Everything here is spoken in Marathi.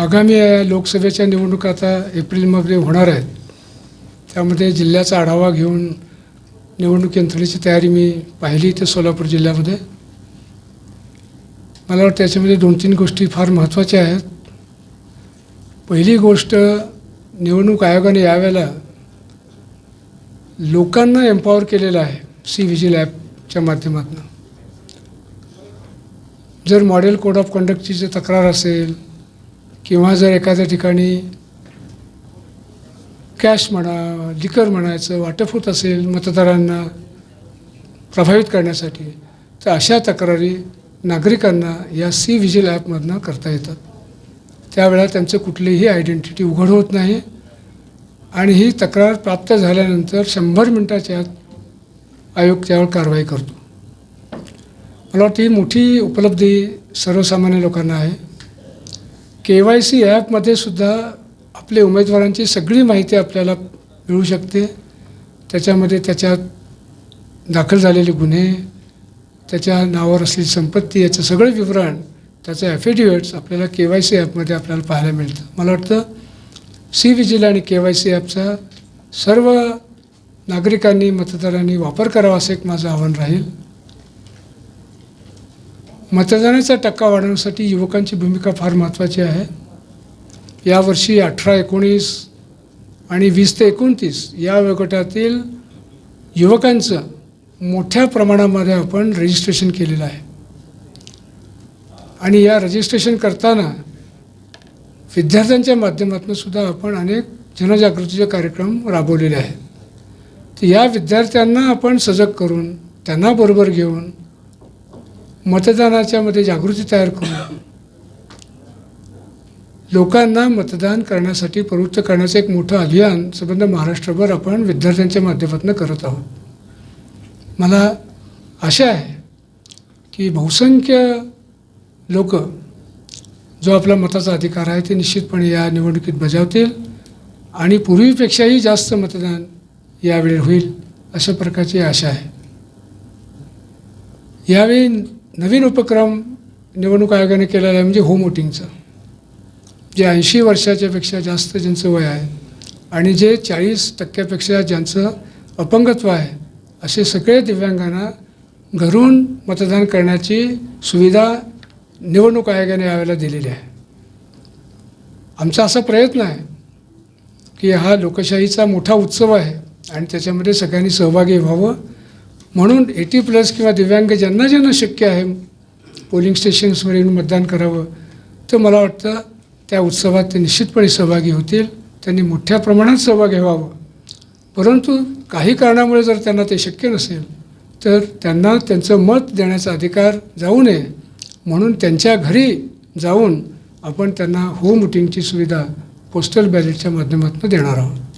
आगामी लोकसभेच्या निवडणुका आता एप्रिलमध्ये होणार आहेत. त्यामध्ये जिल्ह्याचा आढावा घेऊन निवडणूक यंत्रणेची तयारी मी पाहिली इथे सोलापूर जिल्ह्यामध्ये. मला वाटतं त्याच्यामध्ये दोन तीन गोष्टी फार महत्त्वाच्या आहेत. पहिली गोष्ट निवडणूक आयोगाने यावेळेला लोकांना एम्पॉवर केलेलं आहे सी व्हिजिल ॲपच्या माध्यमातून. जर मॉडेल कोड ऑफ कंडक्टची जी तक्रार असेल किंवा जर एखाद्या ठिकाणी कॅश म्हणा लिकर म्हणायचं वाटप होत असेल मतदारांना प्रभावित करण्यासाठी तर अशा तक्रारी नागरिकांना या सी व्हिजिल ॲपमधनं करता येतात. त्यावेळा त्यांचं कुठलीही आयडेंटिटी उघड होत नाही आणि ही तक्रार प्राप्त झाल्यानंतर शंभर मिनटाच्या आत आयोग त्यावर कारवाई करतो. मला वाटतं ही मोठी उपलब्धी सर्वसामान्य लोकांना आहे. के वाय सी ॲपमध्ये सुद्धा आपले उमेदवारांची सगळी माहिती आपल्याला मिळू शकते. त्याच्यामध्ये त्याच्यात दाखल झालेले गुन्हे त्याच्या नावावर असलेली संपत्ती याचं सगळं विवरण त्याचं ॲफिडेविट्स आपल्याला के वाय सी ॲपमध्ये आपल्याला पाहायला मिळतं. मला वाटतं सी विजिल आणि के वाय सी ॲपचा सर्व नागरिकांनी मतदारांनी वापर करावा असं एक माझं आव्हान राहील. मतदानाचा टक्का वाढवण्यासाठी युवकांची भूमिका फार महत्त्वाची आहे. यावर्षी अठरा एकोणीस आणि वीस ते एकोणतीस या वयोगटातील युवकांचं मोठ्या प्रमाणामध्ये आपण रजिस्ट्रेशन केलेलं आहे. आणि या रजिस्ट्रेशन करताना विद्यार्थ्यांच्या माध्यमातून सुद्धा आपण अनेक जनजागृतीचे कार्यक्रम राबवलेले आहेत. तर या विद्यार्थ्यांना आपण सजग करून त्यांना बरोबर घेऊन मतदानाच्यामध्ये जागृती तयार करून लोकांना मतदान करण्यासाठी प्रवृत्त करण्याचं एक मोठं अभियान संबंध महाराष्ट्रभर आपण विद्यार्थ्यांच्या माध्यमातून करत आहोत. मला आशा आहे की बहुसंख्य लोक जो आपला मताचा अधिकार आहे ते निश्चितपणे या निवडणुकीत बजावतील आणि पूर्वीपेक्षाही जास्त मतदान यावेळी होईल अशा प्रकारची आशा आहे. यावेळी नवीन उपक्रम निवडणूक आयोगाने केलेला आहे म्हणजे होम वोटिंगचं. जे ऐंशी वर्षाच्यापेक्षा जास्त ज्यांचं वय आहे आणि जे चाळीस टक्क्यापेक्षा ज्यांचं अपंगत्व आहे असे सगळे दिव्यांगांना घरून मतदान करण्याची सुविधा निवडणूक आयोगाने यावेळेला दिलेली आहे. आमचा असा प्रयत्न आहे की हा लोकशाहीचा मोठा उत्सव आहे आणि त्याच्यामध्ये सगळ्यांनी सहभागी व्हावं. म्हणून एटी प्लस किंवा दिव्यांग ज्यांना ज्यांना शक्य आहे पोलिंग स्टेशन्सवर येऊन मतदान करावं. तर मला वाटतं त्या उत्सवात ते निश्चितपणे सहभागी होतील. त्यांनी मोठ्या प्रमाणात सहभागी व्हावं. परंतु काही कारणामुळे जर त्यांना ते शक्य नसेल तर त्यांना त्यांचं मत देण्याचा अधिकार जाऊ नये. म्हणून त्यांच्या घरी जाऊन आपण त्यांना होम वोटिंगची सुविधा पोस्टल बॅलेटच्या माध्यमातून देणार आहोत.